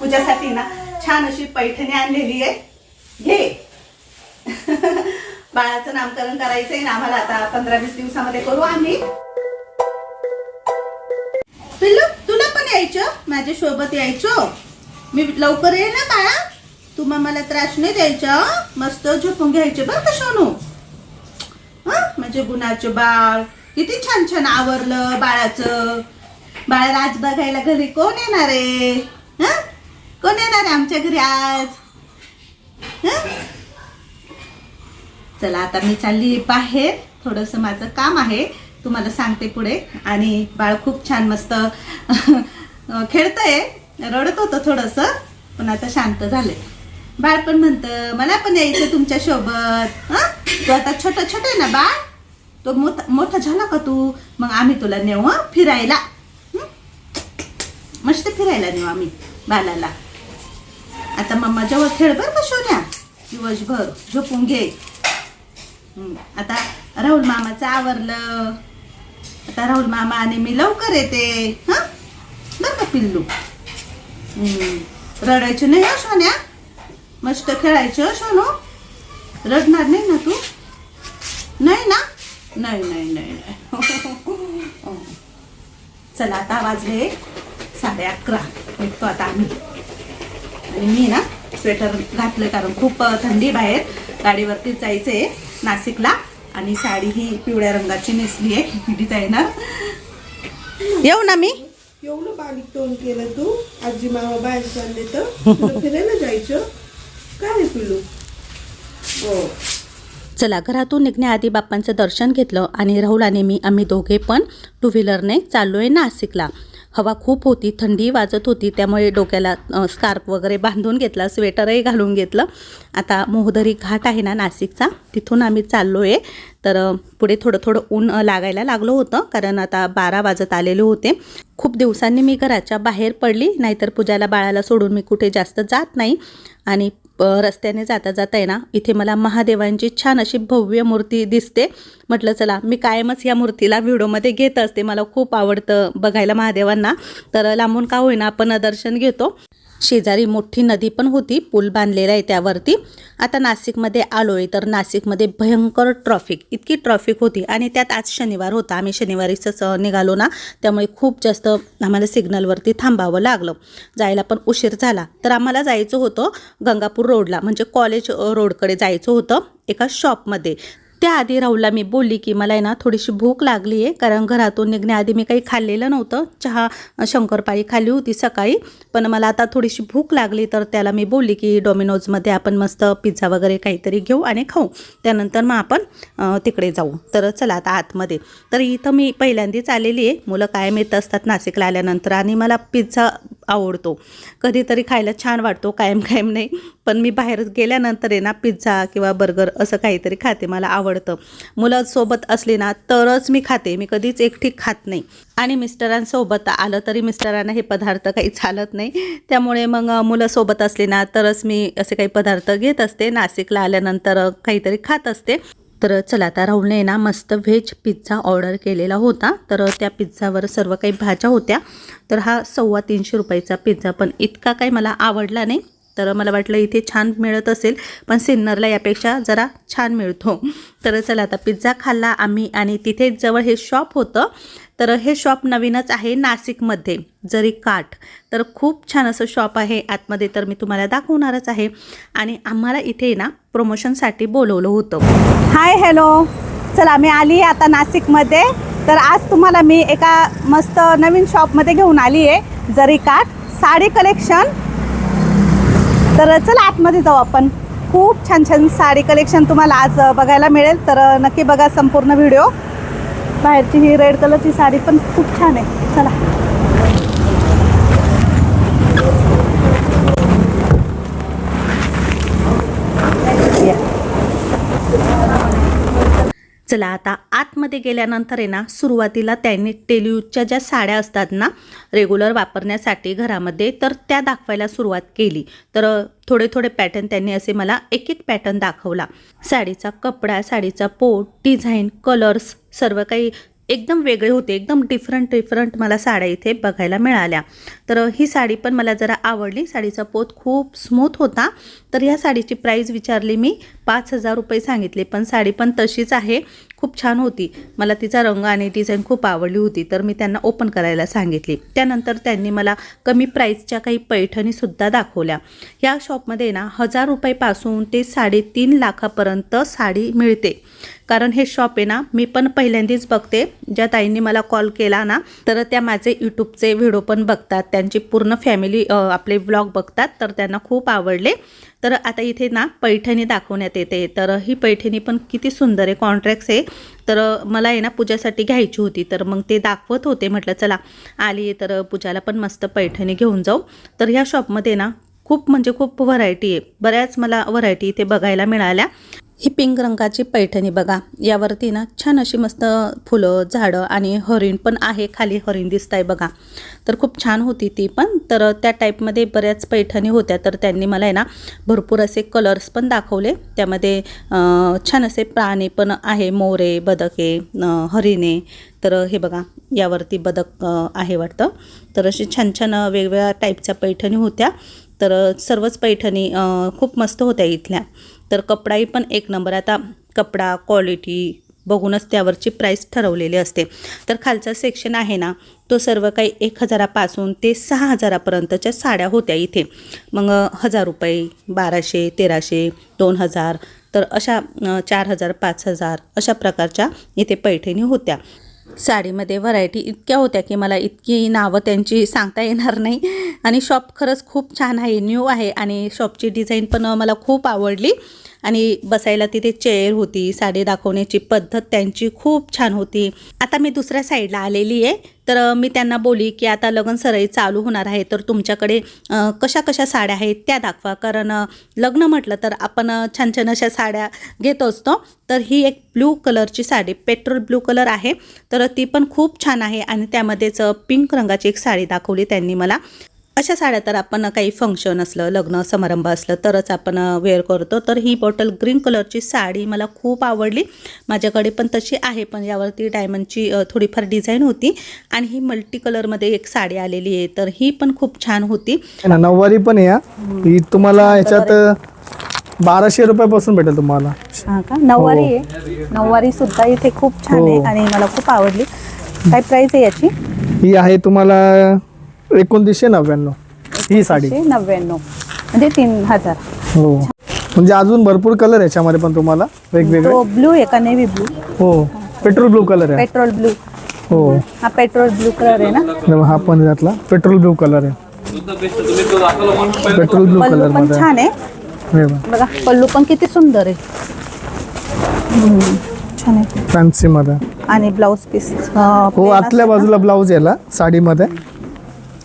तुझ्यासाठी ना छान अशी पैठणी आणलेली आहे. घे. बाळाचं नामकरण करायचंय ना आम्हाला आता पंधरा वीस दिवसामध्ये करू आम्ही. पिल्लू तुला पण यायचं? माझ्या सोबत यायचो? मी लवकर येईल ना बाळा. तू मग मला त्रास नाही द्यायचा मस्त झोपून घ्यायचे बरं का सोनू? हा? म्हणजे गुणाचे बाळ. किती छान छान आवरलं बाळाचं. बाळाला आज बघायला घरी कोण येणार आहे? हा? कोण येणार आहे आमच्या घरी आज? चला आता मी चालली बाहेर. थोडंसं माझं काम आहे. तुम्हाला सांगते पुढे. आणि बाळ खूप छान मस्त खेळतंय. रडत होतं थोडंसं पण आता शांत झालंय. बाळ पण म्हणतं मला पण यायचं तुमच्यासोबत हं? तू आता छोटं छोटं आहे ना बाळ? तो मोठा मोठा झाला का तू? मग आम्ही तुला नेऊ फिरायला. मस्त फिरायला नेऊ आम्ही बालाला आता मम्मा जेव्हा खेळ बसवल्या दिवसभर झोपून घे. आता राहुल मामाचं आवरलं. आता राहुल मामा आणि मी लवकर येते. हां? बरं का पिल्लू? रडायची रडायचं नाही हो सोन्या? मस्त खेळायचं हो सोनू? रडणार नाही ना तू? नाही ना? नाही नाही नाही नाही. चला आता वाजले साडे अकरा. निघतो आता आम्ही. मी ना स्वेटर घातलं कारण खूप थंडी बाहेर. गाडीवरती जायचंय नाशिकला. आणि साडी ही पिवळ्या रंगाची नेसली आहे. डिझायनर येऊ ना मी? एवढं बारीक तोंड केलं तू. आजी मामा बाहेर चालले तर. फिरायला जायचं? काय पिलू हो. चला घरातून निघण्याआधी बाप्पांचं दर्शन घेतलं आणि राहुल आणि मी आम्ही दोघे पण टू व्हीलरने चाललो आहे नाशिकला. हवा खूप होती थंडी वाजत होती त्यामुळे डोक्याला स्कार्फ वगैरे बांधून घेतला स्वेटरही घालून घेतलं. आता मोहदरी घाट आहे ना नाशिकचा तिथून आम्ही चाललो आहे तर पुढे थोडं थोडं ऊन लागायला लागलं होतं कारण आता बारा वाजत आलेले होते. खूप दिवसांनी मी घराच्या बाहेर पडली नाहीतर पूजाला बाळाला सोडून मी कुठे जास्त जात नाही. आणि रस्त्याने जाता जाता आहे ना इथे मला महादेवांची छान अशी भव्य मूर्ती दिसते. म्हटलं चला मी कायमच या मूर्तीला व्हिडिओमध्ये घेत असते. मला खूप आवडतं बघायला महादेवांना. तर लांबून का होईना आपण दर्शन घेतो. शेजारी मोठी नदी पण होती पूल बांधलेला आहे त्यावरती. आता नाशिकमध्ये आलो आहे तर नाशिकमध्ये भयंकर ट्रॉफिक इतकी ट्रॉफिक होती आणि त्यात आज शनिवार होता. आम्ही शनिवारीच निघालो ना त्यामुळे खूप जास्त आम्हाला सिग्नलवरती थांबावं लागलं. जायला पण उशीर झाला. तर आम्हाला जायचं होतं गंगापूर रोडला म्हणजे कॉलेज रोडकडे जायचं होतं एका शॉपमध्ये त्याआधी राहुलला मी बोलली की मला आहे ना थोडीशी भूक लागली आहे कारण घरातून निघण्याआधी मी काही खाल्लेलं नव्हतं. चहा शंकरपाळी खाल्ली होती सकाळी पण मला आता थोडीशी भूक लागली तर त्याला मी बोलली की डॉमिनोजमध्ये आपण मस्त पिझ्झा वगैरे काहीतरी घेऊ आणि खाऊ. त्यानंतर मग आपण तिकडे जाऊ. तर चला आता आतमध्ये. तर इथं मी पहिल्यांदाच आलेली आहे मुलं कायम येत असतात नाशिकला आल्यानंतर आणि मला पिझ्झा आवडतो. कधीतरी खायला छान वाटतो कायम कायम नाही. पण मी बाहेर गेल्यानंतर आहे ना पिझ्झा किंवा बर्गर असं काहीतरी खाते मला आवडतं. मुलं सोबत असली ना तरच मी खाते. मी कधीच एकटी खात नाही. आणि मिस्टरांसोबत आलं तरी मिस्टरांना हे पदार्थ काही चालत नाही. त्यामुळे मग मुलं सोबत असली ना तरच मी असे काही पदार्थ घेत असते. नाशिकला आल्यानंतर काहीतरी खात असते. तर चला आता राहुलने ना मस्त व्हेज पिझ्झा ऑर्डर केलेला होता. तर त्या पिझ्झावर सर्व काही भाज्या होत्या. तर हा सव्वा तीनशे रुपयाचा पिझ्झा. पण इतका काही मला आवडला नाही. तर मला वाटलं इथे छान मिळत असेल. पण सिन्नरला यापेक्षा जरा छान मिळतो. तर चला आता पिझ्झा खाल्ला आम्ही आणि तिथे जवळ हे शॉप होतं. तर हे शॉप नवीनच आहे नाशिकमध्ये. जरी काठ तर खूप छान असं शॉप आहे. आतमध्ये तर मी तुम्हाला दाखवणारच आहे. आणि आम्हाला इथे ना प्रमोशनसाठी बोलवलं होतं. हाय हॅलो चला मी आली आता नाशिकमध्ये. तर आज तुम्हाला मी एका मस्त नवीन शॉपमध्ये घेऊन आली आहे. जरी काठ साडी कलेक्शन तर चला आतमध्ये जाऊ आपण. खूप छान छान साडी कलेक्शन तुम्हाला आज बघायला मिळेल. तर नक्की बघा संपूर्ण व्हिडिओ बाहेरची ही रेड कलरची साडी पण खूप छान आहे. चला. चला आता आतमध्ये गेल्यानंतर आहे ना सुरुवातीला त्यांनी टेल्यूजच्या ज्या साड्या असतात ना रेग्युलर वापरण्यासाठी घरामध्ये तर त्या दाखवायला सुरुवात केली. तर थोडे थोडे पॅटर्न त्यांनी असे मला एक एक पॅटर्न दाखवला. साडीचा कपडा साडीचा पोट डिझाईन कलर्स सर्व काही एकदम वेगळे होते एकदम डिफरंट डिफरंट मला साड्या इथे बघायला मिळाल्या. तर ही साडी पण मला जरा आवडली. साडीचा पोत खूप स्मूथ होता. तर ह्या साडीची प्राईज विचारली मी. पाच हजार रुपये सांगितले पण साडी पण तशीच आहे. खूप छान होती. मला तिचा रंग आणि डिझाईन खूप आवडली होती तर मी त्यांना ओपन करायला सांगितली. त्यानंतर त्यांनी मला कमी प्राईजच्या काही पैठणीसुद्धा दाखवल्या. या शॉपमध्ये ना हजार रुपयेपासून ते साडेतीन लाखापर्यंत साडी मिळते. कारण हे शॉप आहे ना मी पण पहिल्यांदाच बघते. ज्या ताईंनी मला कॉल केला ना तर त्या माझे यूट्यूबचे व्हिडिओ पण बघतात. त्यांची पूर्ण फॅमिली आपले व्लॉग बघतात तर त्यांना खूप आवडले. तर आता इथे ना पैठणी दाखवण्यात येते. तर ही पैठणी पण किती सुंदर आहे कॉन्ट्रॅक्ट्स आहे. तर मला आहे ना पूजासाठी घ्यायची होती. तर मग ते दाखवत होते. म्हटलं चला आली आहे तर पूजाला पण मस्त पैठणी घेऊन जाऊ. तर ह्या शॉपमध्ये ना खूप म्हणजे खूप व्हरायटी आहे. बऱ्याच मला व्हरायटी इथे बघायला मिळाल्या. ही पिंक रंगाची पैठणी बघा. यावरती ना छान अशी मस्त फुलं झाडं आणि हरिण पण आहे. खाली हरिण दिसत आहे बघा. तर खूप छान होती ती पण. तर त्या टाईपमध्ये बऱ्याच पैठणी होत्या. तर त्यांनी मला आहे ना भरपूर असे कलर्स पण दाखवले. त्यामध्ये छान असे प्राणी पण आहे. मोरे बदके हरिणे. तर हे बघा यावरती बदक आहे वाटतं. तर अशी छान छान वेगवेगळ्या टाईपच्या पैठणी होत्या. तर सर्वच पैठणी खूप मस्त होत्या इथल्या. तर कपडाही पण एक नंबर आता कपडा क्वालिटी बघूनच त्यावरची प्राईस ठरवलेली असते. तर खालचा सेक्शन आहे ना तो सर्व काही एक हजारापासून ते सहा हजारापर्यंतच्या साड्या होत्या इथे. मग हजार रुपये बाराशे तेराशे दोन हजार तर अशा चार हजार पाच हजार अशा प्रकारच्या इथे पैठणी होत्या. साडीमध्ये व्हरायटी इतक्या होत्या की मला इतकी नावं त्यांची सांगता येणार नाही. आणि शॉप खरंच खूप छान आहे न्यू आहे आणि शॉपची डिझाईन पण मला खूप आवडली. आणि बसायला तिथे चेअर होती साडी दाखवण्याची पद्धत त्यांची खूप छान होती. आता मी दुसऱ्या साईडला आलेली आहे. तर मी त्यांना बोली की आता लग्न सराई चालू होणार आहे. तर तुमच्याकडे कशा कशा साड्या आहेत त्या दाखवा. कारण लग्न म्हटलं तर आपण छान छान अशा साड्या घेत असतो. तर ही एक ब्लू कलरची साडी पेट्रोल ब्लू कलर आहे. तर ती पण खूप छान आहे. आणि त्यामध्येच पिंक रंगाची एक साडी दाखवली त्यांनी मला. अशा साड्या तर आपण काही फंक्शन असलं लग्न समारंभ असलं तरच आपण वेअर करतो. तर ही बॉटल ग्रीन कलरची साडी मला खूप आवडली. माझ्याकडे पण तशी आहे पण यावरती डायमंडची थोडीफार डिझाईन होती. आणि ही मल्टी कलरमध्ये एक साडी आलेली आहे तर ही पण खूप छान होती. नऊवारी पण आहे हा. ही तुम्हाला ह्याच्यात बाराशे रुपयापासून भेटेल तुम्हाला. हा का? नऊवारी आहे. नऊवारी सुद्धा इथे खूप छान आहे हो. आणि मला खूप आवडली. काय प्राइस आहे याची? ही आहे तुम्हाला एकोणतीसशे नव्याण्णव. ही साडी. नव्याण्णव. म्हणजे तीन हजार. हो. म्हणजे अजून भरपूर कलर याच्यामध्ये पण तुम्हाला. वेगवेगळे. तो ब्लू आहे का? नेव्ही ब्लू हो. पेट्रोल ब्लू कलर आहे. पेट्रोल ब्लू हो. हा पेट्रोल ब्लू कलर आहे ना? तेव्हा हा पण यातला पेट्रोल ब्लू कलर आहे. पेट्रोल ब्लू पल्लू कलर पण मध्ये. छान आहे. हे बघा. बघा पल्लू पण किती सुंदर आहे. हम्म, छान आहे. फॅन्सी मध्ये. आणि ब्लाऊज पीस हो आतल्या बाजूला ब्लाऊज याला साडीमध्ये.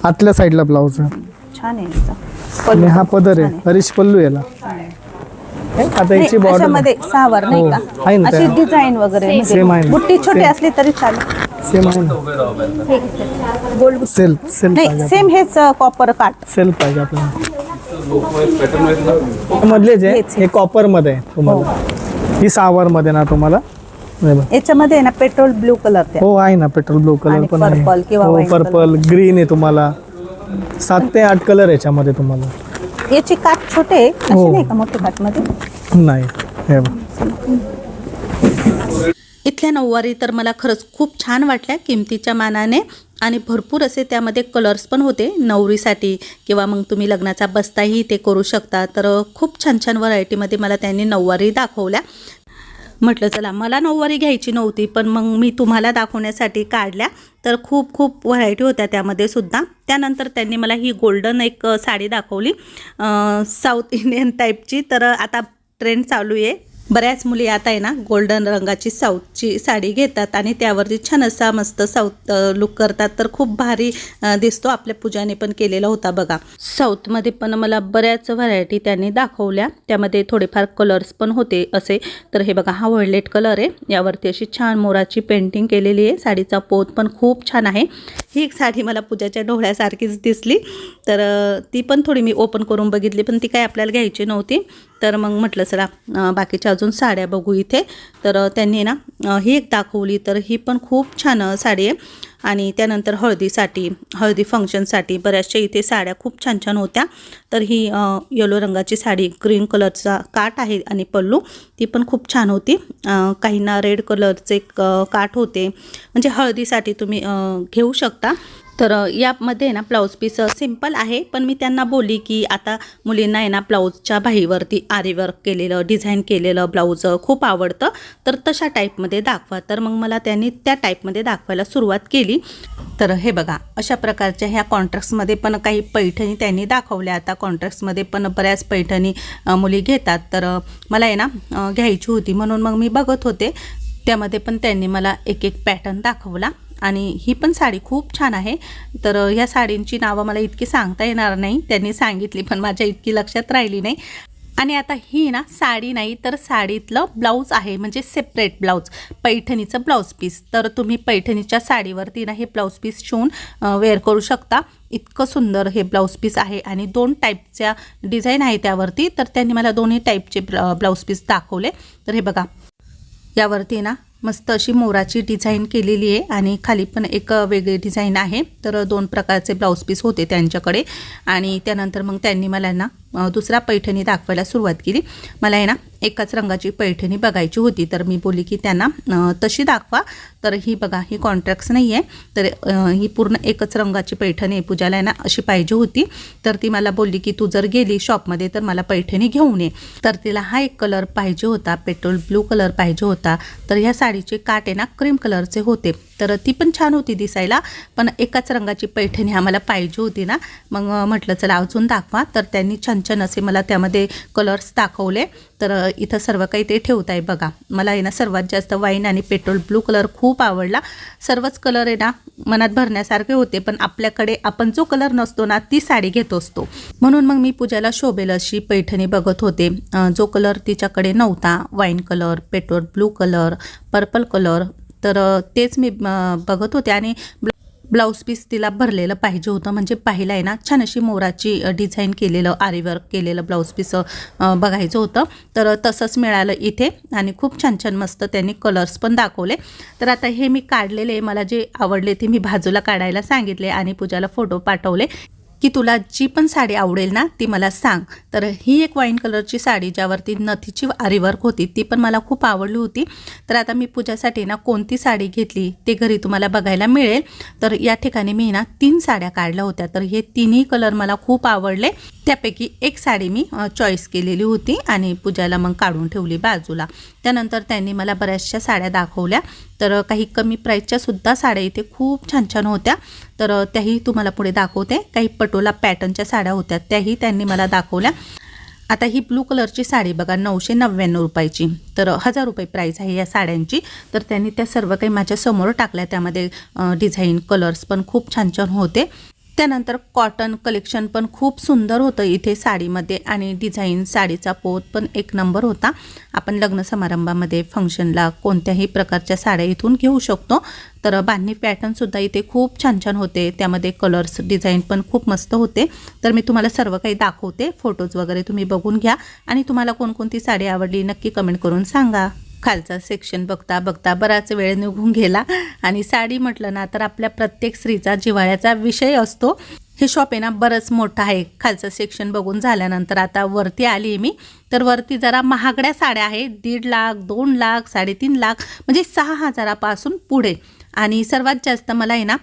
आतल्या साईडला ब्लाऊज आहे. छान आहे याचा. आणि पल्लू हा पदर आहे. हरीश पल्लू याला. आता नाही, याची बॉर्डर अशामध्ये सहावर नाही हो, का? आहे ना अशी त्या. डिझाईन वगैरे Same आहे ना. बुट्टी छोटी असली तरी चालेल. सेम आहे ना. गोल्ड सेल्फ सेल्फ नाही सेम हेच कॉपर काट सेल्फ पाहिजे आपल्याला मधले जे हेच, हे कॉपरमध्ये आहे तुम्हाला. ही. सहावारमध्ये ना तुम्हाला हे. याच्यामध्ये आहे ना पेट्रोल ब्लू कलर हो आहे ना पेट्रोल ब्लू कलर पण आहे. किंवा हो पर्पल ग्रीन आहे तुम्हाला. सात ते आठ कलर याच्यामध्ये तुम्हाला. याची काठ छोटे आहे, अशी हो. नाही का मोठी काठमध्ये नाही. हे बघ. इथल्या नऊवारी तर मला खरंच खूप छान वाटल्या किमतीच्या मानाने आणि भरपूर असे त्यामध्ये कलर्स पण होते नवरीसाठी. किंवा मग तुम्ही लग्नाचा बस्ताही ते करू शकता. तर खूप छान छान व्हरायटीमध्ये मला त्यांनी नऊवारी दाखवल्या. म्हटलं चला मला नऊवारी घ्यायची नव्हती पण मग मी तुम्हाला दाखवण्यासाठी काढल्या. तर खूप खूप व्हरायटी होत्या त्यामध्ये सुद्धा. त्यानंतर त्यांनी मला ही गोल्डन एक साडी दाखवली साऊथ इंडियन टाईपची तर आता ट्रेंड चालू आहे. बऱ्याच मुली आता आहे ना गोल्डन रंगाची साऊथची साडी घेतात आणि त्यावरती छान असा मस्त साऊथ लुक करतात. तर खूप भारी दिसतो आपल्या पूजाने पण केलेला होता बघा. साऊथमध्ये पण मला बऱ्याच व्हरायटी त्यांनी दाखवल्या. त्यामध्ये थोडेफार कलर्स पण होते असे. तर हे बघा हा व्हायलेट कलर आहे. यावरती अशी छान मोराची पेंटिंग केलेली आहे. साडीचा पोत पण खूप छान आहे. ही एक साडी मला पूजाच्या डोळ्यासारखीच दिसली. तर ती पण थोडी मी ओपन करून बघितली पण ती काय आपल्याला घ्यायची नव्हती. तर मग म्हटलं चला बाकीच्या अजून साड्या बघू इथे. तर त्यांनी ना ही एक दाखवली. तर ही पण खूप छान साडी आहे. आणि त्यानंतर हळदीसाठी हळदी फंक्शनसाठी बऱ्याचशा इथे साड्या खूप छान छान होत्या. तर ही येलो रंगाची साडी ग्रीन कलरचा काठ आहे आणि पल्लू ती पण खूप छान होती. काहींना रेड कलरचे क- काठ होते. म्हणजे हळदीसाठी तुम्ही घेऊ शकता. तर यामध्ये ना ब्लाऊज पीस सिंपल आहे. पण मी त्यांना बोली की आता मुलींना आहे ना ब्लाऊजच्या बाहीवरती आरीवर्क केलेलं डिझाईन केलेलं ब्लाऊज खूप आवडतं. तर तशा टाईपमध्ये दाखवा. तर मग मला त्यांनी त्या टाईपमध्ये दाखवायला सुरुवात केली. तर हे बघा अशा प्रकारच्या ह्या कॉन्ट्रॅक्ट्समध्ये पण काही पैठणी त्यांनी दाखवल्या. आता कॉन्ट्रॅक्ट्समध्ये पण बऱ्याच पैठणी मुली घेतात. तर मला आहे ना घ्यायची होती म्हणून मग मी बघत होते. त्यामध्ये पण त्यांनी मला एक एक पॅटर्न दाखवला. आणि ही पण साडी खूप छान आहे. तर ह्या साडींची नावं मला इतकी सांगता येणार नाही. त्यांनी सांगितली पण माझ्या इतकी लक्षात राहिली नाही. आणि आता ही ना साडी नाही तर साडीतलं ब्लाऊज आहे म्हणजे सेपरेट ब्लाऊज. पैठणीचं ब्लाऊज पीस. तर तुम्ही पैठणीच्या साडीवरती ना हे ब्लाऊज पीस शिवून वेअर करू शकता. इतकं सुंदर हे ब्लाऊज पीस आहे. आणि दोन टाईपच्या डिझाईन आहे त्यावरती. तर त्यांनी मला दोन्ही टाईपचे ब्लाऊज पीस दाखवले. तर हे बघा. यावरती ना मस्त अशी मोराची डिझाईन केलेली आहे आणि खाली पण एक वेगळी डिझाईन आहे. तर दोन प्रकारचे ब्लाऊज पीस होते त्यांच्याकडे. आणि त्यानंतर मग त्यांनी मला ना दुसरा पैठणी दाखवायला सुरुवात केली. मला आहे ना एकाच रंगाची पैठणी बघायची होती तर मी बोलली की त्यांना तशी दाखवा. तर ही बघा ही कॉन्ट्रॅक्ट्स नाही आहे. तर ही पूर्ण एकच रंगाची पैठणी आहे. पूजाला आहे ना अशी पाहिजे होती. तर ती मला बोलली की तू जर गेली शॉपमध्ये तर मला पैठणी घेऊन ये. तर तिला हा एक कलर पाहिजे होता पेट्रोल ब्लू कलर पाहिजे होता. तर ह्या साडीचे काट आहे ना क्रीम कलरचे होते. तर ती पण छान होती दिसायला. पण एकाच रंगाची पैठणी आम्हाला पाहिजे होती ना. मग म्हटलं चला अजून दाखवा. तर त्यांनी छान छान असे मला त्यामध्ये कलर्स दाखवले. तर इथं सर्व काही ते ठेवत आहे बघा. मला आहे ना सर्वात जास्त वाईन आणि पेट्रोल ब्लू कलर खूप आवडला. सर्वच कलर आहे ना मनात भरण्यासारखे होते पण आपल्याकडे आपण जो कलर नसतो ना ती साडी घेत असतो. म्हणून मग मी पूजाला शोभेल अशी पैठणी बघत होते. जो कलर तिच्याकडे नव्हता. Wine colour petrol blue colour purple colour तर तेच मी बघत होते आणि ब्लाऊज पीस तिला भरलेलं पाहिजे होतं. म्हणजे पाहिलं आहे ना छान अशी मोराची डिझाईन केलेलं आरीवर्क केलेलं ब्लाऊज पीस बघायचं होतं. तर तसंच मिळालं इथे आणि खूप छान छान मस्त त्यांनी कलर्स पण दाखवले. तर आता हे मी काढलेले मला जे आवडले ते मी बाजूला काढायला सांगितले आणि पूजाला फोटो पाठवले. की तुला जी पण साडी आवडेल ना ती मला सांग. तर ही एक वाईन कलरची साडी ज्यावरती नथीची आरीवर्क होती ती पण मला खूप आवडली होती. तर आता मी पूजासाठी ना कोणती साडी घेतली ते घरी तुम्हाला बघायला मिळेल. तर या ठिकाणी मी ना तीन साड्या काढल्या होत्या तर हे तिन्ही कलर मला खूप आवडले. त्यापैकी एक साडी मी चॉईस केलेली होती आणि पूजाला मग काढून ठेवली बाजूला. त्यानंतर त्यांनी मला बऱ्याचशा साड्या दाखवल्या. तर काही कमी प्राईसच्या सुद्धा साड्या इथे खूप छान छान होत्या. तर त्याही तुम्हाला पुढे दाखवते. काही पटोला पॅटर्नच्या साड्या होत्या त्याही त्यांनी मला दाखवल्या. आता ही ब्लू कलरची साडी बघा नऊशे नव्याण्णव रुपयाची. तर हजार रुपये प्राईस आहे या साड्यांची. तर त्यांनी त्या सर्व काही माझ्यासमोर टाकल्या. त्यामध्ये डिझाईन कलर्स पण खूप छान छान होते. त्यानंतर कॉटन कलेक्शन पण खूप सुंदर होतं इथे साडीमध्ये. आणि डिझाईन साडीचा पोत पण एक नंबर होता. आपण लग्न समारंभामध्ये फंक्शनला कोणत्याही प्रकारच्या साड्या इथून घेऊ शकतो. तर बांधणी पॅटर्नसुद्धा इथे खूप छान छान होते. त्यामध्ये कलर्स डिझाईन पण खूप मस्त होते. तर मी तुम्हाला सर्व काही दाखवते. फोटोज वगैरे तुम्ही बघून घ्या. आणि तुम्हाला कोणकोणती साडी आवडली नक्की कमेंट करून सांगा. खालचा सेक्शन बघता बघता बराच वेळ निघून गेला. आणि साडी म्हटलं ना तर आपल्या प्रत्येक स्त्रीचा जिव्हाळ्याचा विषय असतो. हे शॉप आहे ना बरंच मोठं आहे. खालचं सेक्शन बघून झाल्यानंतर आता वरती आली आहे मी. तर वरती जरा महागड्या साड्या आहेत. दीड लाख दोन लाख साडेतीन लाख म्हणजे सहा हजारापासून पुढे. आणि सर्वात जास्त मला आहे ना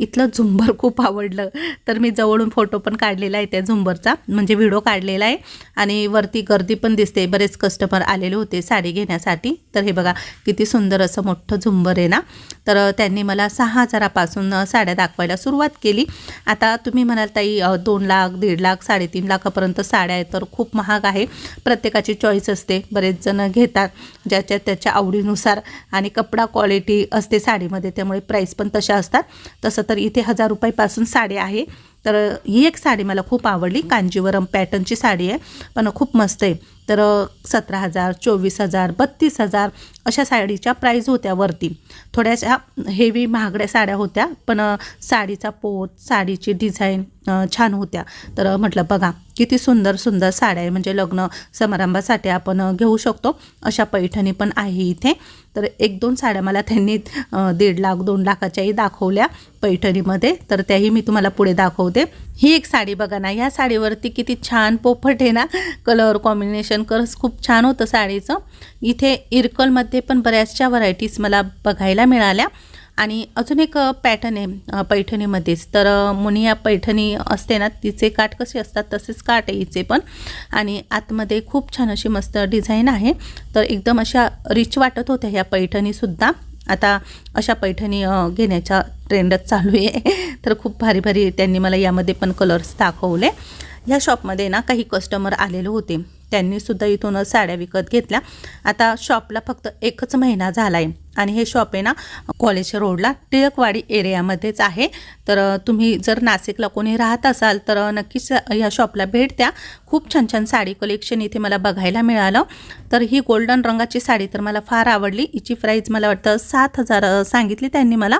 इथलं झुंबर खूप आवडलं. तर मी जवळून फोटो पण काढलेला आहे त्या झुंबरचा. म्हणजे व्हिडिओ काढलेला आहे आणि वरती गर्दी पण दिसते. बरेच कस्टमर आलेले होते साडी घेण्यासाठी. तर हे बघा किती सुंदर असं मोठं झुंबर आहे ना. तर त्यांनी मला सहा हजारापासून साड्या दाखवायला सुरुवात केली. आता तुम्ही म्हणाल ताई दोन लाख दीड लाख साडेतीन लाखापर्यंत साड्या आहेत तर खूप महाग आहे. प्रत्येकाची चॉईस असते. बरेच जण घेतात ज्याच्या त्याच्या आवडीनुसार आणि कपडा क्वालिटी असते साडीमध्ये. त्यामुळे प्राईस पण तशा असतात. तसं तर इथे हजार रुपयापासून साडी आहे. तर ही एक साडी मला खूप आवडली कांजीवरम पॅटर्नची साडी आहे. पण खूप मस्त आहे. तर सतरा हजार चोवीस हजार बत्तीस हजार अशा साडीच्या प्राईज होत्या वरती. थोड्याशा हेवी महागड्या साड्या होत्या पण साडीचा पोत साडीची डिझाईन छान होत्या. तर म्हटलं बघा किती सुंदर सुंदर साड्या आहे. म्हणजे लग्न समारंभासाठी आपण घेऊ शकतो. अशा पैठणी पण आहे इथे. तर एक दोन साड्या मला त्यांनी दीड लाख दोन लाखाच्याही दाखवल्या पैठणीमध्ये. तर त्याही मी तुम्हाला पुढे दाखवते. ही एक साडी बघा ना ह्या साडीवरती किती छान पोपट आहे ना. कलर कॉम्बिनेशन खरंच खूप छान होतं साडीचं. इथे इरकलमध्ये पण बऱ्याचशा व्हरायटीज मला बघायला मिळाल्या. आणि अजून एक पॅटर्न आहे पैठणीमध्येच. तर मुनिया पैठणी असते ना तिचे काठ कसे असतात तसेच काठ आहे हिचे पण. आणि आतमध्ये खूप छान अशी मस्त डिझाईन आहे. तर एकदम अशा रिच वाटत होत्या ह्या पैठणीसुद्धा आता अशा पैठणी घेण्याचा ट्रेंडच चालू आहे. तर खूप भारी भारी त्यांनी मला यामध्ये पण कलर्स दाखवले. ह्या शॉपमध्ये ना काही कस्टमर आलेले होते. त्यांनीसुद्धा इथून साड्या विकत घेतल्या. आता शॉपला फक्त एकच महिना झाला आहे आणि हे शॉप आहे ना कॉलेज रोडला टिळकवाडी एरियामध्येच आहे. तर तुम्ही जर नाशिकला कोणी राहत असाल तर नक्कीच ह्या शॉपला भेट द्या. खूप छान छान साडी कलेक्शन इथे मला बघायला मिळालं. तर ही गोल्डन रंगाची साडी तर मला फार आवडली. हिची प्राईज मला वाटतं सात हजार सांगितली त्यांनी मला.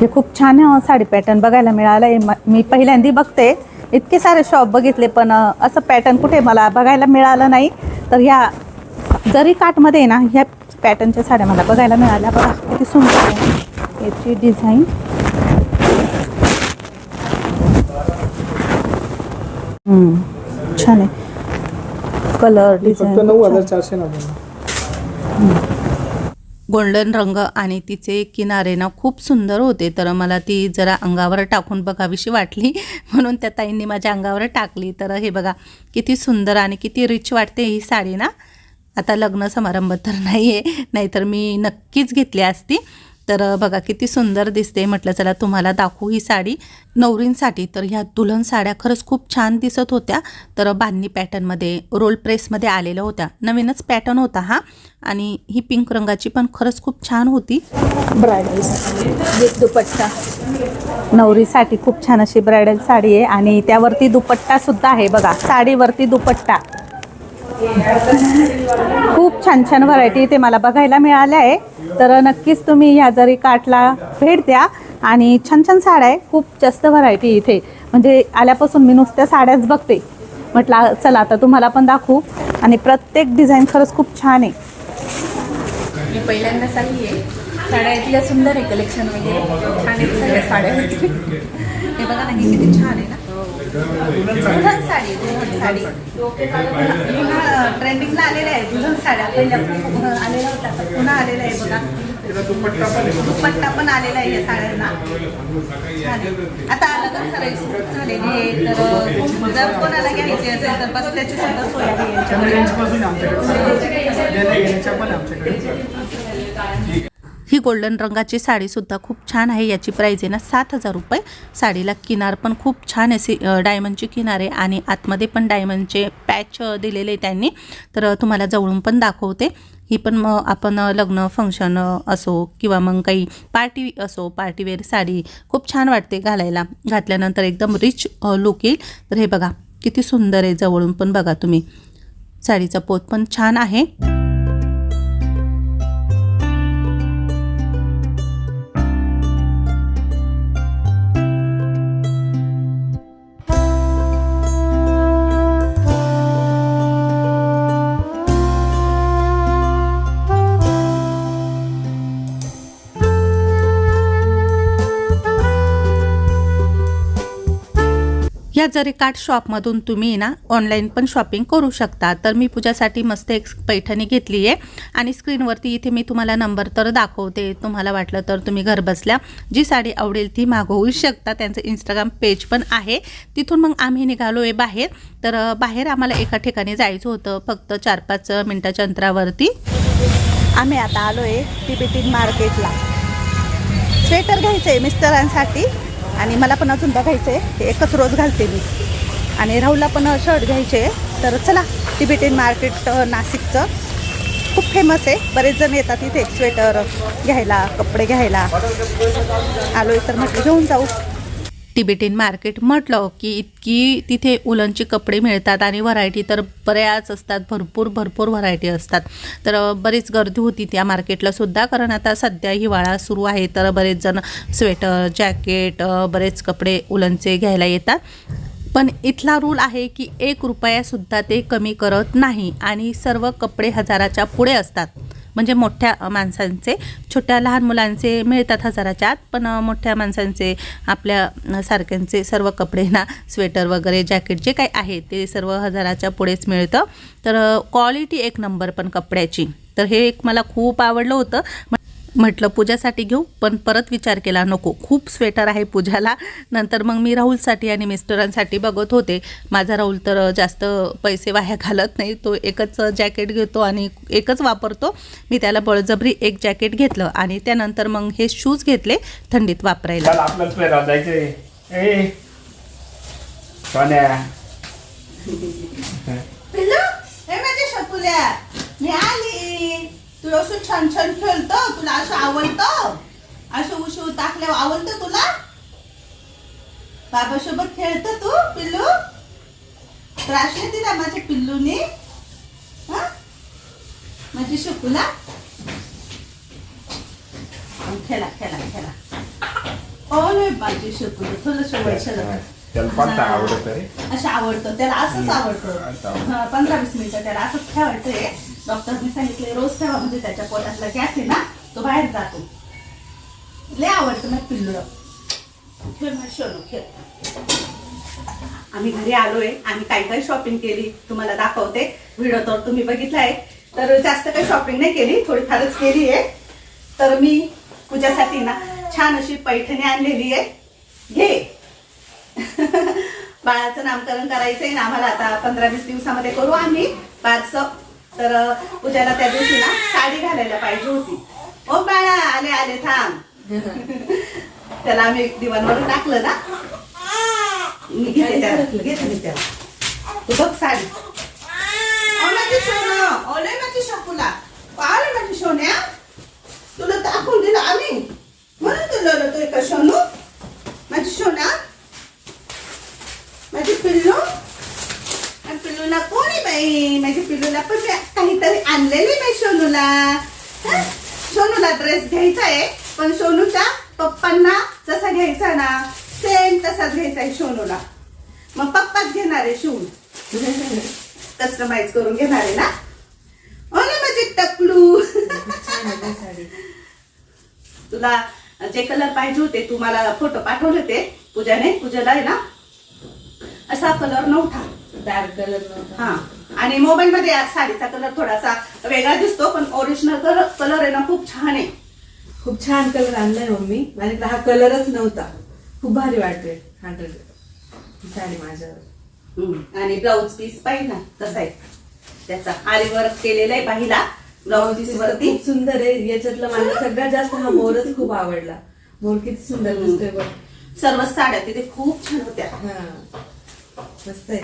हे खूप छान साडी पॅटर्न बघायला मिळालं. आहे मी पहिल्यांदा बघते. इतके सारे शॉप बघितले पण असं पॅटर्न कुठे मला बघायला मिळालं नाही. तर ह्या जरी काटमध्ये ना ह्या पॅटर्नच्या साड्या मला बघायला मिळाल्या. बघा किती सुंदर आहे. याची डिझाईन छान आहे. कलर डिझाईन नऊ हजार चारशे नव्याण्णव गोल्डन रंग आणि तिचे किनारे ना खूप सुंदर होते. तर मला ती जरा अंगावर टाकून बघावीशी वाटली. म्हणून त्या ताईंनी माझ्या अंगावर टाकली. तर हे बघा किती सुंदर आणि किती रिच वाटते ही साडी ना. आता लग्न समारंभ तर नाही आहे नाहीतर मी नक्कीच घेतली असती. तर बघा किती सुंदर दिसते. म्हटलं चला तुम्हाला दाखवू ही साडी. नवरींसाठी तर ह्या दुल्हन साड्या खरंच खूप छान दिसत होत्या. तर बांधणी पॅटर्नमध्ये रोल प्रेसमध्ये आलेल्या होत्या. नवीनच पॅटर्न होता हा. आणि ही पिंक रंगाची पण खरंच खूप छान होती. ब्रायडल दुपट्टा. नवरीसाठी खूप छान अशी ब्रायडल साडी आहे. आणि त्यावरती दुपट्टा सुद्धा आहे. बघा साडीवरती दुपट्टा. खूप छान छान व्हरायटी इथे मला बघायला मिळाल्या आहे. तर नक्कीच तुम्ही ह्या जरी काटला भेट द्या. आणि छान छान साड्या आहे. खूप जास्त व्हरायटी इथे. म्हणजे आल्यापासून मी नुसत्या साड्याच बघते. म्हटलं चला आता तुम्हाला पण दाखवू. आणि प्रत्येक डिझाईन खरंच खूप छान आहे. मी पहिल्यांदाच आली आहे साड्या इथल्या सुंदर आहे कलेक्शन वगैरे. छान आहेत सगळ्या साड्या. हे बघा ना किती छान आहे ना. दुल्हन साडी दुल्हन साडी पुन्हा ट्रेंडिंगला आलेल्या आहे दुल्हन साड्या पहिल्या आता पुन्हा आलेल्या आहे बघा. दुपट्टा पण आलेला आहे या साड्यांना. आता अलगच सराई सुरू झालेली आहे तर जर कोणाला घ्यायची असेल तर बसल्याची सुद्धा सोय आहे यांच्याकडे. ही गोल्डन रंगाची साडीसुद्धा खूप छान आहे. याची प्राईज आहे ना सात हजार रुपये. साडीला किनार पण खूप छान अशी डायमंडचे डायमंडची किनार आहे आणि आतमध्ये पण डायमंडचे पॅच दिलेले आहे त्यांनी. तर तुम्हाला जवळून पण दाखवते. ही पण मग आपण लग्न फंक्शन असो किंवा मग काही पार्टी असो पार्टीवेअर साडी खूप छान वाटते घालायला. घातल्यानंतर एकदम रिच लुक येईल. तर हे बघा किती सुंदर आहे जवळून पण बघा तुम्ही. साडीचा पोत पण छान आहे. या जरी कार्ड शॉपमधून तुम्ही ना ऑनलाईन पण शॉपिंग करू शकता. तर मी पूजासाठी मस्त एक पैठणी घेतली आहे आणि स्क्रीनवरती इथे मी तुम्हाला नंबर तर दाखवते. तुम्हाला वाटलं तर तुम्ही घरबसल्या जी साडी आवडेल ती मागवू शकता. त्यांचं इंस्टाग्राम पेज पण आहे. तिथून मग आम्ही निघालो आहे बाहेर. तर बाहेर आम्हाला एका ठिकाणी जायचं होतं. फक्त चार पाच मिनटाच्या अंतरावरती. आम्ही आता आलो आहे टिबेटिन मार्केटला. स्वेटर घ्यायचं आहे मिस्टरांसाठी. आणि मला पण अजून बघायचं आहे एकच रोज घालते मी. आणि राहुलला पण शर्ट घ्यायचे तर चला टिबेटिन मार्केट नाशिकचं. खूप फेमस आहे. बरेच जण येतात इथे स्वेटर घ्यायला कपडे घ्यायला. आलो आहे तर म्हटलं घेऊन जाऊ. तिबेटियन मार्केट म्हटलं की इतकी तिथे उलनचे कपडे मिळतात आणि व्हरायटी तर बऱ्याच असतात भरपूर भरपूर व्हरायटी असतात. तर बरीच गर्दी होती त्या मार्केटला सुद्धा कारण आता सध्या हिवाळा सुरू आहे तर बरेच जण स्वेटर जॅकेट बरेच कपडे उलनचे घ्यायला येतात. पण इथला रूल आहे की एक रुपयासुद्धा ते कमी करत नाही आणि सर्व कपडे हजाराच्या पुढे असतात. म्हणजे मोठ्या माणसांचे छोट्या लहान मुलांचे मिळतात हजाराच्या आत पण मोठ्या माणसांचे आपल्या सारख्यांचे सर्व कपडे ना स्वेटर वगैरे जॅकेट जे काही आहे ते सर्व हजाराच्या पुढेच मिळतं. तर क्वालिटी एक नंबर पण कपड्याची. तर हे एक मला खूप आवडलं होतं. म्हटलं पूजासाठी घेऊ पण परत विचार केला नको. खूप स्वेटर आहे पूजाला. नंतर मग मी राहुलसाठी आणि मिस्टरांसाठी बघत होते. माझा राहुल तर जास्त पैसे वाया घालत नाही. तो एकच जॅकेट घेतो आणि एकच वापरतो. मी त्याला बळजबरी एक जॅकेट घेतलं आणि त्यानंतर मग हे शूज घेतले थंडीत वापरायला. चल आपल्याला तू असं छान छान खेळतो तुला असं आवडतं. असं उशी टाकल्यावर आवडतं तुला? बाबासोबत खेळतो तू पिल्लू? त्रास नाही दिला माझ्या पिल्लूने? हा? माझी शकुला खेळा खेळा खेळा. ओ नाही माझी शकुला थोडस वर्षाला त्याला कोणता आवडत असं आवडतं त्याला असंच आवडतं. पंधरा वीस मिनिटं त्याला असंच ठेवायचंय. डॉक्टरने सांगितले रोज ठेवा म्हणजे त्याच्या पोटातला गॅस आहे ना तो बाहेर जातो. लय आवडतं ना पिल्लू. खेळ म्हणजे मग शोनू खेळ. आम्ही घरी आलोय आम्ही काय काय शॉपिंग केली तुम्हाला दाखवते. व्हिडिओ तर तुम्ही बघितलाय. तर जास्त काही शॉपिंग नाही केली थोडीफारच केली आहे. तर मी पूजासाठी ना छान अशी पैठणी आणलेली आहे. घे. बाळाचं नामकरण करायचंय ना आम्हाला आता पंधरा वीस दिवसामध्ये करू आम्ही. बारसं तर पूजाला त्या दिवशी ना साडी घालायला पाहिजे होती. ओ बाळा आले आले थांब. त्याला आम्ही दिवाणवरून टाकलं ना. मी घेते त्याला घेते मी त्याला. तू बघ साडी. ओ माझी सोनं. ओले माझी शकुला आले माझी सोन्या तुला दाखवून दिलं आम्ही म्हणून तुला तो एका सोनू माझी सोना माझी पिल्लू आणि पिल्लूला कोणी बाई माझ्या पिल्लूला पण मी काहीतरी आणलेली बाई सोनूला हं? सोनूला ड्रेस घ्यायचा आहे पण सोनूच्या पप्पांना जसा घ्यायचा ना सेम तसाच घ्यायचा आहे सोनूला. मग पप्पाच घेणार आहे शिवून. कस्टमाइज करून घेणार आहे ना? हो ना माझी टकलू. तुला जे कलर पाहिजे होते तू मला फोटो पाठवले होते. पूजाने पूजाला आहे ना? असा कलर नव्हता. डार्क कलर नव्हता. हा. आणि मोबाईल मध्ये साडीचा कलर थोडासा वेगळा दिसतो पण ओरिजिनल कलर कलर आहे ना खूप छान आहे. खूप छान कलर आणलाय मम्मी. माझ्याकडे हा कलरच नव्हता. खूप भारी वाटते हा माझ्यावर हम्म. आणि ब्लाऊज पीस पाहिजे ना तसा आहे. त्याचा आरी वर्क केलेला आहे पाहिला. ब्लाऊज पीस वरती. खूप सुंदर आहे. याच्यातला मला सगळ्यात जास्त हा मोरच खूप आवडला. मोर किती सुंदर दिसतोय बघ. सर्व साड्या तिथे खूप छान होत्या. हा. मस्त आहे.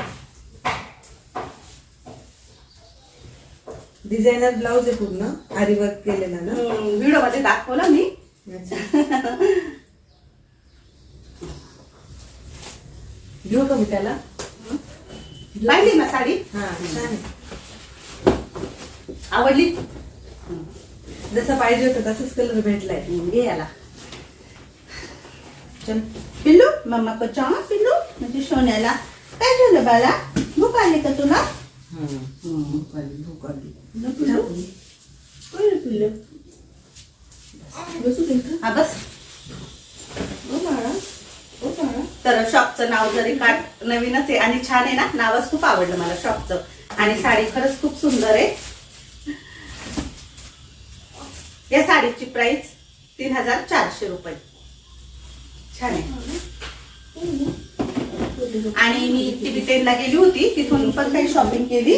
डिझायनर ब्लाऊज आहे पूर्ण. आरी वर्क केलेला ना? व्हिडिओमध्ये दाखवला मी. अच्छा. घेऊ का मी त्याला? पाहिली ना साडी? हा छान आहे. आवडली? जसा पाहिजे होता तसाच कलर भेटलाय. घे याला. चल. पिल्लू? मम्मा को चहा पिल्लू? म्हणजे सोन्याला. काय झालं बाळा? भूक आली का तुला? आली पिल्लू. कोण पिल्लू? बसू दे इथं. हा बस ओ बाळा ओ बाळा तर शॉपचं नाव जरी काट नवीनच आहे आणि छान आहे ना? नावच खूप आवडलं मला शॉपचं आणि साडी खरंच खूप सुंदर आहे. या साडीची प्राइस तीन हजार चारशे रुपये. छान आहे. आणि मी टिबिटेनला गेली होती तिथून पण काही शॉपिंग केली.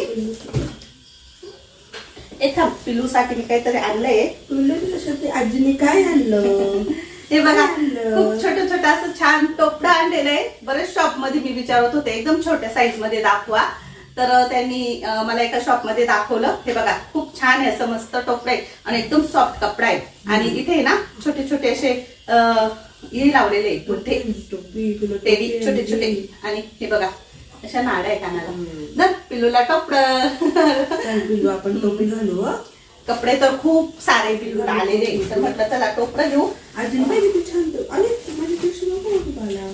एका पिलूसाठी मी काहीतरी आणलंय. नाही, आजीने काय आणलं? हे बघा? खूप छोटं छोटं असं छान टोपडं आणलेलं आहे. बरेच शॉपमध्ये मी विचारत होते एकदम छोट्या साईजमध्ये दाखवा. तर त्यांनी मला एका शॉपमध्ये दाखवलं. हे बघा खूप छान आहे असं मस्त टोपडं आहे आणि एकदम सॉफ्ट कपडा आहे. आणि इथे ना छोटे छोटे असे हे लावलेले तुला टेडी छोटे. छोटे. आणि हे बघा अशा नाड्या आहे कानाला जर पिल्लूला टोपड. पिल्लू आपण टोपी घालू? कपडे तर खूप सारे पिल्लूला आलेले तर म्हटलं चला टोपडं घेऊ.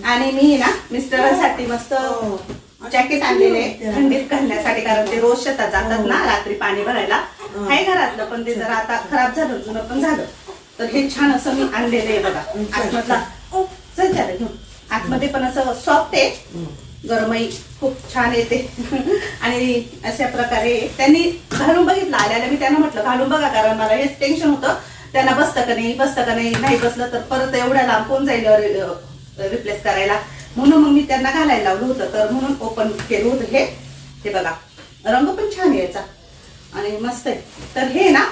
आणि मी ना मिस्टरांसाठी मस्त हो. जॅकेट आणलेले थंडीत घालण्यासाठी कारण ते रोज शेतात जातात ना रात्री पाणी भरायला. आहे घरातलं पण ते जरा आता खराब झालं जुनं पण झालं. तर हे छान असं मी आणलेलं आहे बघा. आतमधला चल घेऊन आतमध्ये पण असं सॉफ्ट आहे. गरमई खूप छान येते. आणि अशा प्रकारे त्यांनी घालून बघितलं आल्याला मी त्यांना म्हटलं घालून बघा कारण मला हेच टेन्शन होतं. त्यांना बसतं का नाही बसतं का नाही नाही बसलं तर परत एवढ्या लांब कोण जाईल रिप्लेस करायला? म्हणून मग मी त्यांना घालायला लावलं होतं. तर म्हणून ओपन केलं होतं हे. ते बघा रंग पण छान यायचा. आणि मस्त आहे. तर हे ना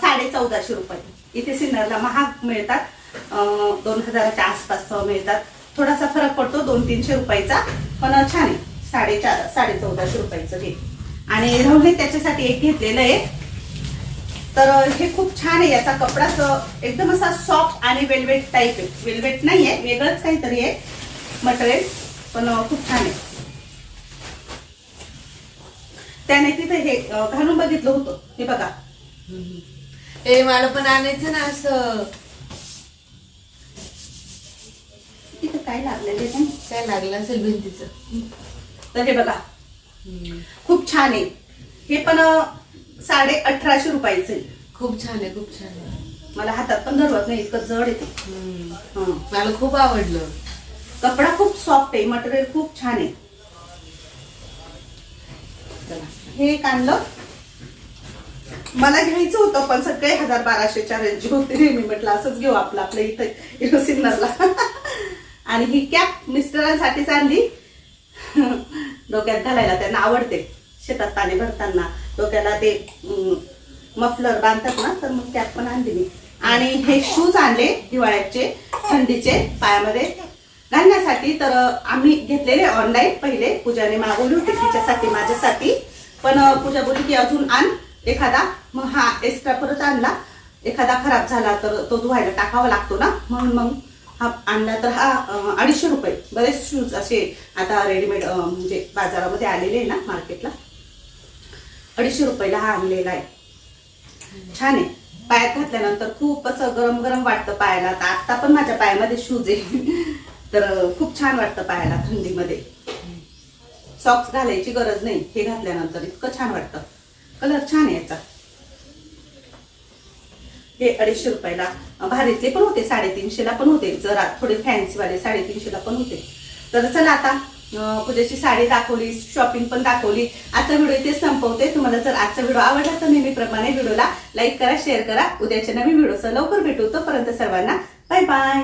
साडे चौदाशे रुपये. इथे सिन्नरला महाग मिळतात. दोन हजाराच्या आसपास मिळतात. थोडासा फरक पडतो दोन तीनशे रुपयाचा. पण छान आहे. साडेचार साडे चौदाशे रुपयाचं हे. आणि राहुलने त्याच्यासाठी एक घेतलेलं आहे. तर हे खूप छान आहे. याचा कपडाच एकदम असा सॉफ्ट आणि वेलवेट टाईप आहे. वेलवेट नाही आहे वेगळंच काहीतरी आहे मटेरियल पण खूप छान आहे. त्याने तिथे हे घालून बघितलं होतं. हे बघा. हे मला पण आणायचं ना असं तिथे काय लागलेलं आहे काय? लागलं असेल भिंतीचं? तर हे बघा. खूप छान आहे. हे पण साडे अठराशे रुपयाचं आहे. खूप छान आहे खूप छान आहे. मला हातात पण धरवत नाही इतकं जड येते. मला खूप आवडलं. कपडा खूप सॉफ्ट आहे मटेरियल खूप छान आहे. चला, हे एक आणलं. मला घ्यायचं होतं पण सगळे हजार बाराशेच्या रेंज होते. मी म्हटलं असंच घेऊ आपलं आपलं इथं सिन्नरला. आणि ही कॅप मिस्टरांसाठीच आणली डोक्यात घालायला त्यांना आवडते. शेतात पाणी भरताना डोक्याला ते मफलर बांधतात ना तर मग कॅप पण आणली मी. आणि हे शूज आणले हिवाळ्याचे थंडीचे पायामध्ये. घालण्यासाठी तर आम्ही घेतलेले ऑनलाईन पहिले. पूजाने मागवली होती तिच्यासाठी माझ्यासाठी. पण पूजा बोलली की अजून आण एखादा. मग हा एक्स्ट्रा परत आणला. एखादा खराब झाला तर तो धुवायला टाकावा लागतो ना. म्हणून मग हा आणला तर हा अडीचशे रुपये. बरेच शूज असे आता रेडीमेड म्हणजे बाजारामध्ये आलेले आहे ना मार्केटला अडीचशे रुपयाला हा आणलेला आहे. छान आहे. पायात घातल्यानंतर खूप असं गरम गरम वाटतं पायाला. आता आत्ता पण माझ्या पायामध्ये शूज आहे. तर खूप छान वाटतं पायाला थंडीमध्ये. सॉक्स घालायची गरज नाही. हे घातल्यानंतर इतकं छान वाटतं. कलर छान आहे याचा. हे अडीचशे रुपयाला भारीतले पण होते साडेतीनशेला पण होते. जरा थोडे फॅन्सीवाले साडेतीनशेला पण होते. तर चला आता अं, पूजेची साडी दाखवली शॉपिंग पण दाखवली. आजचा व्हिडिओ इथे संपवते. तुम्हाला जर आजचा व्हिडिओ आवडला तर नेहमीप्रमाणे व्हिडिओला लाईक करा शेअर करा. उद्याच्या नवीन व्हिडिओ लवकर भेटू. तोपर्यंत सर्वांना बाय बाय